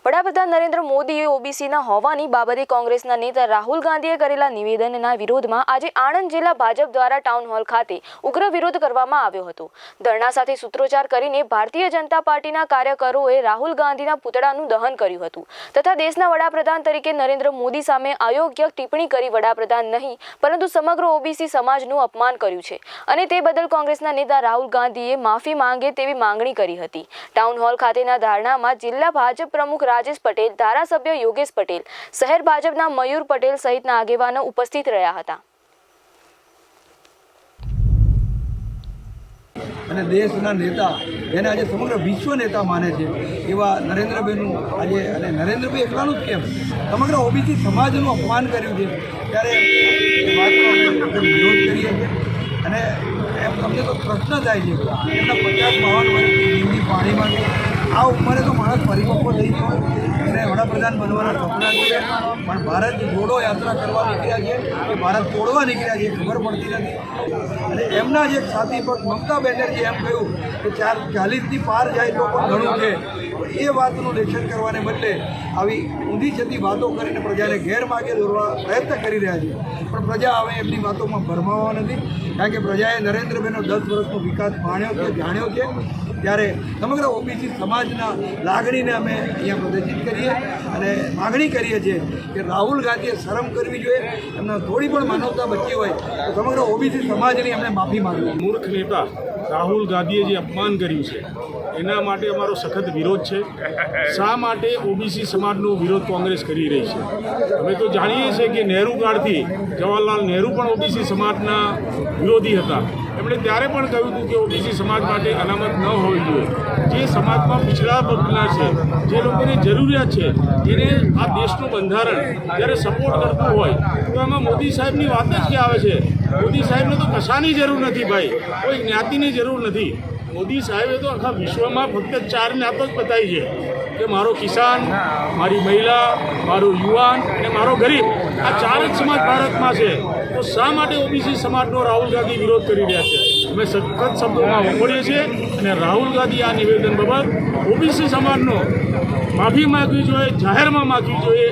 વડાપ્રધાન નરેન્દ્ર મોદીએ ઓબીસીના હોવાની બાબતે કોંગ્રેસના નેતા રાહુલ ગાંધીએ કરેલા નિવેદનના વિરોધમાં આજે આણંદ જિલ્લા ભાજપ દ્વારા ટાઉન હોલ ખાતે ઉગ્ર વિરોધ કરવામાં આવ્યો હતો. ધરણા સાથે સૂત્રોચ્ચાર કરીને ભારતીય જનતા પાર્ટીના કાર્યકરોએ રાહુલ ગાંધીના પૂતળાનું દહન કર્યું હતું તથા દેશના વડાપ્રધાન તરીકે નરેન્દ્ર મોદી સામે અયોગ્ય ટિપ્પણી કરી વડાપ્રધાન નહીં, પરંતુ સમગ્ર ઓબીસી સમાજનું અપમાન કર્યું છે અને તે બદલ કોંગ્રેસના નેતા રાહુલ ગાંધીએ માફી માંગે તેવી માંગણી કરી હતી. ટાઉન હોલ ખાતેના ધારણામાં જિલ્લા ભાજપ પ્રમુખ રાજેશ પટેલ, ધારાસભ્ય યોગેશ પટેલ, શહેર ભાજપના મયુર પટેલ સહિતના આગેવાનો ઉપસ્થિત રહ્યા હતા. અને દેશના નેતા જેને આજે સમગ્ર વિશ્વ નેતા માને છે, એવા નરેન્દ્રભાઈનું આજે અને નરેન્દ્રભાઈ એકલાનું જ કેમ? સમગ્ર ઓબીસી સમાજનું અપમાન કર્યું છે. ત્યારે વિરોધ કરીએ અને એમ તમને તો પ્રશ્ન થાય છે એમના પચાસ બાવન વર્ષની જિંદગી પાણીમાં છે. આ ઉંમરે તો માણસ પરિપક્વ થઈ ગયો એને વડાપ્રધાન બનવાના સપના છે. પણ ભારત જોડો યાત્રા કરવા નીકળ્યા છે કે ભારત તોડવા નીકળ્યા છે ખબર પડતી નથી. અને એમના જ એક સાથી પર મમતા બેનર્જી એમ કહ્યું કે ચાર ચાલીસથી પાર જાય તો પણ ઘણું છે. એ વાતનું લેખન કરવાને બદલે આવી ઊંધી જતી વાતો કરીને પ્રજાને ગેરમાર્ગે દોરવા પ્રયત્ન કરી રહ્યા છે. પણ પ્રજા હવે એમની વાતોમાં ભરમાવા નથી. કારણ કે પ્રજાએ નરેન્દ્રભાઈનો દસ વર્ષનો વિકાસ માણ્યો છે, જાણ્યો છે. ત્યારે સમગ્ર ઓબીસી સમાજના લાગણીને અમે અહીંયા પ્રદર્શિત કરીએ અને માગણી કરીએ છીએ કે રાહુલ ગાંધીએ શરમ કરવી જોઈએ. એમના થોડી પણ માનવતા બચી હોય તો સમગ્ર ઓબીસી સમાજની એમને માફી માંગવી મૂર્ખ નેતા રાહુલ ગાંધીએ જે અપમાન કર્યું છે, એના માટે અમારો સખત વિરોધ છે. શા માટે ઓબીસી સમાજનો વિરોધ કોંગ્રેસ કરી રહી છે? અમે તો જાણીએ છીએ કે નહેરુ કાળથી જવાહરલાલ નહેરુ પણ ઓબીસી સમાજના વિરોધી હતા. એમણે ત્યારે પણ કહ્યું હતું કે ઓબીસી સમાજ માટે અનામત ન હોવી જોઈએ. જે સમાજમાં પિછડા વર્ગના છે, જે લોકોની જરૂરિયાત છે, જેને આ દેશનું બંધારણ જ્યારે સપોર્ટ કરતું હોય, તો એમાં મોદી સાહેબની વાત જ ક્યાં આવે છે? મોદી સાહેબને તો કશાની જરૂર નથી ભાઈ. કોઈ જ્ઞાતિની જરૂર નથી. મોદી સાહેબે તો આખા વિશ્વમાં ફક્ત ચાર જ્ઞાતો જ બતાવી છે કે મારો કિસાન, મારી મહિલા, મારો યુવાન અને મારો ગરીબ, આ ચાર જ સમાજ ભારતમાં છે. તો શા માટે ઓબીસી સમાજનો રાહુલ ગાંધી વિરોધ કરી રહ્યા છે? અમે સખત શબ્દોમાં વખોડીએ છીએ અને રાહુલ ગાંધી આ નિવેદન બાબત ઓબીસી સમાજનો માફી માગવી જોઈએ, જાહેરમાં માગવી જોઈએ.